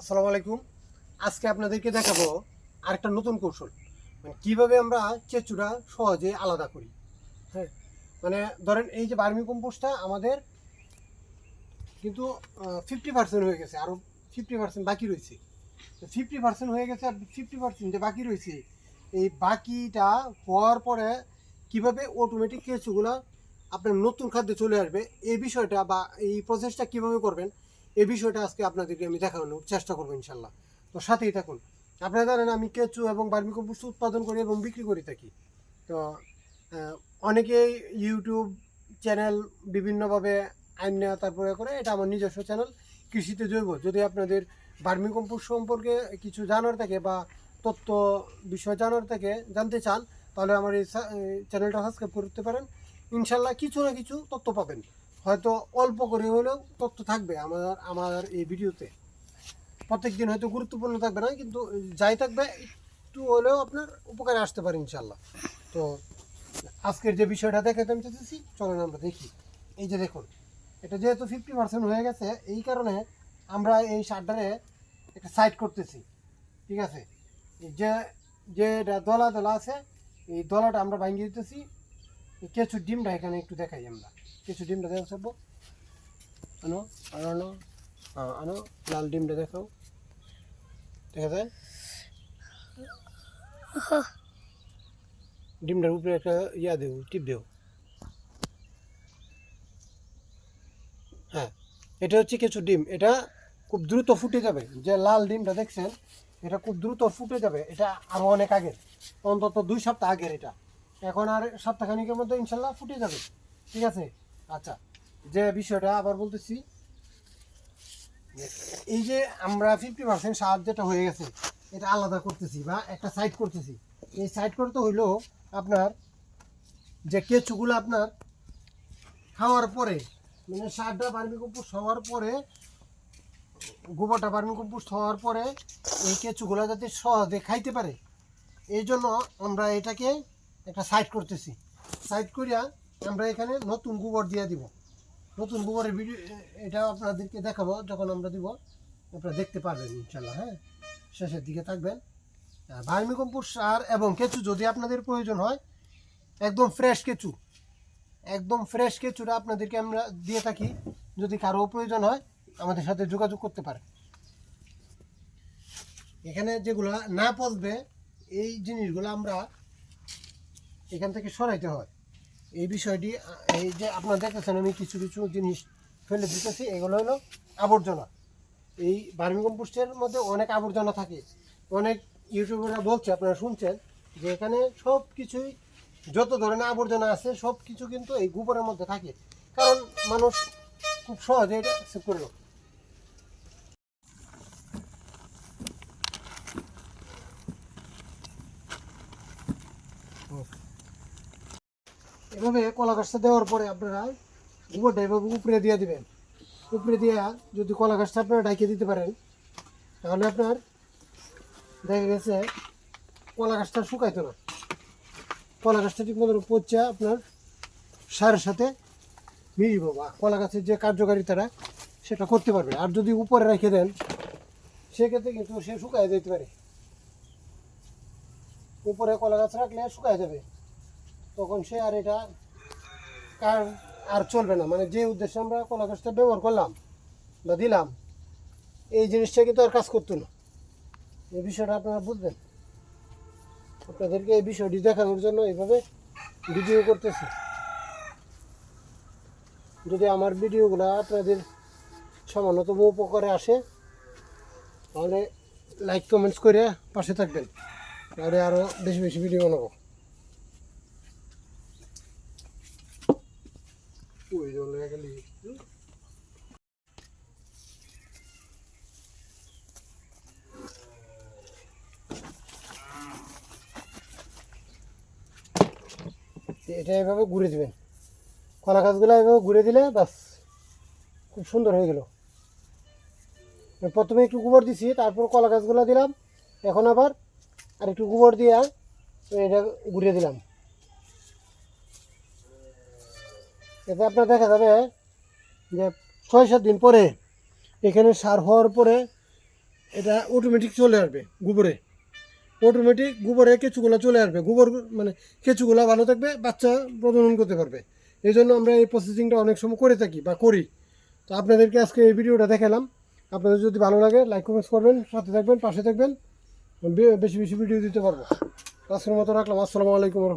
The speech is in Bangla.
আসসালামু আলাইকুম। আজকে আপনাদেরকে দেখাবো আরেকটা নতুন কৌশল। মানে কীভাবে আমরা চেচুরা সহজে আলাদা করি। হ্যাঁ মানে ধরেন এই যে বার্মি কম্পোস্টটা আমাদের কিন্তু ফিফটি পার্সেন্ট হয়ে গেছে আরও ফিফটি পার্সেন্ট বাকি রয়েছে। ফিফটি পার্সেন্ট হয়ে গেছে আর ফিফটি পার্সেন্ট যে বাকি রয়েছে, এই বাকিটা হওয়ার পরে কীভাবে অটোমেটিক কেঁচুগুলো আপনার নতুন খাদ্যে চলে আসবে, এই বিষয়টা বা এই প্রসেসটা কীভাবে করবেন এই বিষয়টা আজকে আপনাদেরকে আমি দেখানোর চেষ্টা করব ইনশাল্লাহ। তো সাথেই থাকুন। আপনারা জানেন, আমি কেঁচু এবং বার্মিকম্পোস্ট উৎপাদন করি এবং বিক্রি করে থাকি। তো অনেকেই ইউটিউব চ্যানেল বিভিন্নভাবে আইন নেওয়া তারপরে করে, এটা আমার নিজস্ব চ্যানেল, কৃষিতে জৈব। যদি আপনাদের বার্মিকম্পোস্ট সম্পর্কে কিছু জানার থাকে বা তথ্য বিষয় জানার থাকে, জানতে চান, তাহলে আমার এই চ্যানেলটা সাবস্ক্রাইব করতে পারেন। ইনশাল্লাহ কিছু না কিছু তথ্য পাবেন। হয়তো অল্প করে হলেও তথ্য থাকবে আমার আমার এই ভিডিওতে। প্রত্যেক দিন হয়তো গুরুত্বপূর্ণ থাকবে না, কিন্তু যাই থাকবে, একটু হলেও আপনার উপকারে আসতে পারে ইনশাল্লাহ তো আজকের যে বিষয়টা দেখাতে আমি চাইতেছি, চলেন আমরা দেখি। এই যে দেখুন, এটা যেহেতু ফিফটি পার্সেন্ট হয়ে গেছে, এই কারণে আমরা এই সারটারে একটা সাইড করতেছি, ঠিক আছে? যে যে দলা দলা আছে, এই দলাটা আমরা ভাঙিয়ে দিতেছি কেঁচুর ডিমটা এখানে একটু দেখাই আমরা। কেঁচুর ডিমটা দেখা সব আনো আনো আনো আনো, লাল ডিমটা দেখাও। দেখা যায়? ডিমটার উপরে একটা ইয়া দেও, টিপ দেও। হ্যাঁ এটা হচ্ছে কিছু ডিম। এটা খুব দ্রুত ফুটে যাবে। যে লাল ডিমটা দেখছেন, এটা খুব দ্রুত ফুটে যাবে। এটা আরও অনেক আগের, অন্তত দুই সপ্তাহ আগের এটা। এখন আর সপ্তাহখানিকের মধ্যে ইনশাল্লাহ ফুটে যাবে। ঠিক আছে? আচ্ছা যে বিষয়টা আবার বলতেছি, এই যে আমরা ফিফটি পার্সেন্ট সার যেটা হয়ে গেছে, এটা আলাদা করতেছি বা একটা সাইড করতেছি। এই সাইড করতে হইলেও আপনার যে কেঁচুগুলো আপনার খাওয়ার পরে মানে সারটা বার্মি কম্পোস্ট হওয়ার পরে, গোবরটা বার্মি কম্পোস্ট হওয়ার পরে এই কেঁচুগুলো যাতে সহজে খাইতে পারে। এই জন্য আমরা এটাকে একটা সাইড করতেছি। সাইড করিয়া আমরা এখানে নতুন গোবর দিয়ে দিব। নতুন গোবরের ভিডিও এটা আপনাদেরকে দেখাবো, যখন আমরা দিব, আপনারা দেখতে পারবেন ইনশাল্লাহ হ্যাঁ? শেষের দিকে থাকবেন। ভার্মি কম্পোস্ট সার এবং কেঁচু যদি আপনাদের প্রয়োজন হয়, একদম ফ্রেশ কেঁচু। একদম ফ্রেশ কেঁচুটা আপনাদেরকে আমরা দিয়ে থাকি। যদি কারও প্রয়োজন হয়, আমাদের সাথে যোগাযোগ করতে পারেন। এখানে যেগুলো না পচবে, এই জিনিসগুলো আমরা এখান থেকে সরাইতে হয়। এই বিষয়টি, এই যে আপনারা দেখতেছেন, আমি কিছু কিছু জিনিস ফেলে দিতেছি, এগুলো হলো আবর্জনা। এই ভার্মি কম্পোস্টের মধ্যে অনেক আবর্জনা থাকে। অনেক ইউটিউবাররা বলছে, আপনারা শুনছেন, যে এখানে সব কিছুই যত ধরনের আবর্জনা আছে সব কিছু কিন্তু এই গোবরের মধ্যে থাকে। কারণ মানুষ খুব সহজে এটা সেভ এভাবে কলা গাছটা দেওয়ার পরে আপনারা গোবরটা এভাবে উপরে দিয়ে দিবেন। উপরে দিয়ে যদি কলা গাছটা আপনারা ডাকিয়ে দিতে পারেন, তাহলে আপনার দেখা গেছে কলা গাছটা শুকাইতো না। কলা গাছটা ঠিক মতো পচা আপনার সারের সাথে মিলিব বা কলা গাছের যে কার্যকারিতাটা সেটা করতে পারবে। আর যদি উপরে রেখে দেন, সেক্ষেত্রে কিন্তু সে শুকায় যেতে পারে। উপরে কলা গাছ রাখলে শুকায় যাবে। তখন সে আর এটা কার আর চলবে না। মানে যে উদ্দেশ্যে আমরা কলা গাছটা ব্যবহার করলাম বা দিলাম, এই জিনিসটা কিন্তু আর কাজ করতো না। এই বিষয়টা আপনারা বুঝবেন। আপনাদেরকে এই বিষয়টি দেখানোর জন্য এইভাবে ভিডিও করতেছি। যদি আমার ভিডিওগুলো আপনাদের সামান্যতম উপকারে আসে, তাহলে লাইক কমেন্টস করে পাশে থাকবেন। তাহলে আরও বেশি বেশি ভিডিও বানাবো ওই জন্য গেলি এটা এভাবে ঘুরে দিবেন। কলা গাছগুলো এভাবে ঘুরে দিলে বাস খুব সুন্দর হয়ে গেল। প্রথমে একটু গোবর দিছি, তারপর কলা গাছগুলো দিলাম। এখন আবার আর একটু গোবর দিয়ে এটা ঘুরে দিলাম। এতে আপনার দেখা যাবে যে ছয় সাত দিন পরে এখানে সার হওয়ার পরে এটা অটোমেটিক চলে আসবে গোবরে। অটোমেটিক গোবরে কেঁচুগুলো চলে আসবে। গোবর মানে কেঁচুগুলো ভালো থাকবে, বাচ্চা প্রজনন করতে পারবে। এই জন্য আমরা এই প্রসেসিংটা অনেক সময় করে থাকি বা করি। তো আপনাদেরকে আজকে এই ভিডিওটা দেখালাম। আপনাদের যদি ভালো লাগে লাইক কমেন্টস করবেন, সাথে থাকবেন, পাশে থাকবেন। বেশি বেশি ভিডিও দিতে পারব। আজকের মতো রাখলাম। আসসালামু আলাইকুম